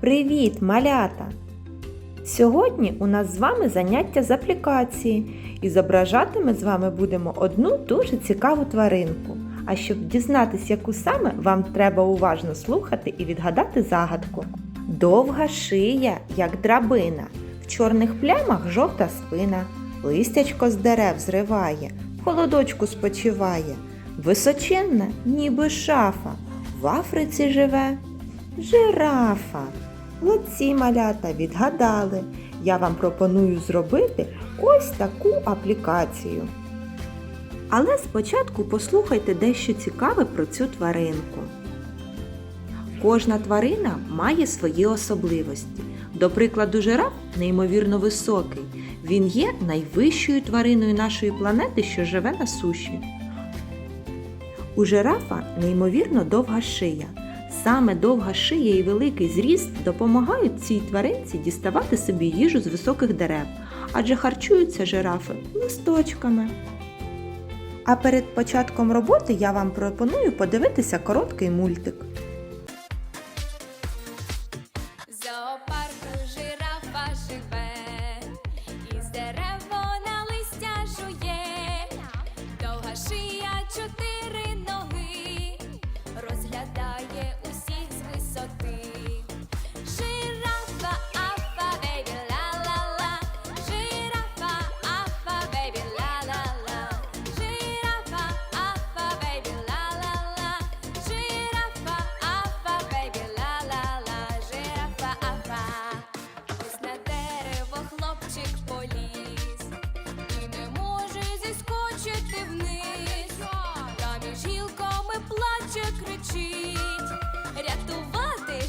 Привіт, малята! Сьогодні у нас з вами заняття з аплікації і зображати ми з вами будемо одну дуже цікаву тваринку. А щоб дізнатись, яку саме, вам треба уважно слухати і відгадати загадку. Довга шия, як драбина, в чорних плямах жовта спина, листячко з дерев зриває, в холодочку спочиває, височенна, ніби шафа, в Африці живе жирафа. Молодці малята відгадали. Я вам пропоную зробити ось таку аплікацію. Але спочатку послухайте дещо цікаве про цю тваринку. Кожна тварина має свої особливості. До прикладу, жираф неймовірно високий. Він є найвищою твариною нашої планети, що живе на суші. У жирафа неймовірно довга шия. Саме довга шия і великий зріст допомагають цій тваринці діставати собі їжу з високих дерев, адже харчуються жирафи листочками. А перед початком роботи я вам пропоную подивитися короткий мультик. В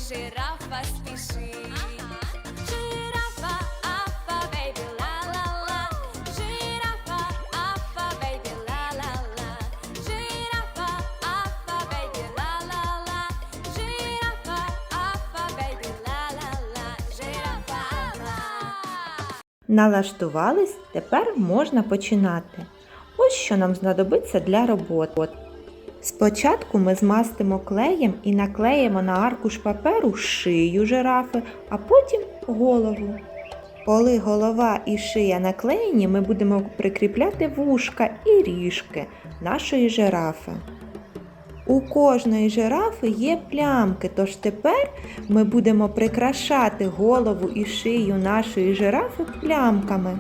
жирафа, афа. Налаштувались, тепер можна починати. Ось що нам знадобиться для роботи. Спочатку ми змастимо клеєм і наклеїмо на аркуш паперу шию жирафи, а потім голову. Коли голова і шия наклеєні, ми будемо прикріпляти вушка і ріжки нашої жирафи. У кожної жирафи є плямки, тож тепер ми будемо прикрашати голову і шию нашої жирафи плямками.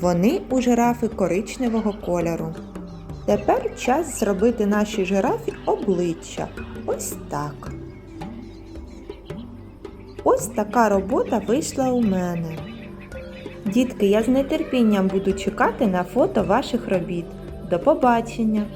Вони у жирафи коричневого кольору. Тепер час зробити нашій жирафі обличчя. Ось так. Ось така робота вийшла у мене. Дітки, я з нетерпінням буду чекати на фото ваших робіт. До побачення!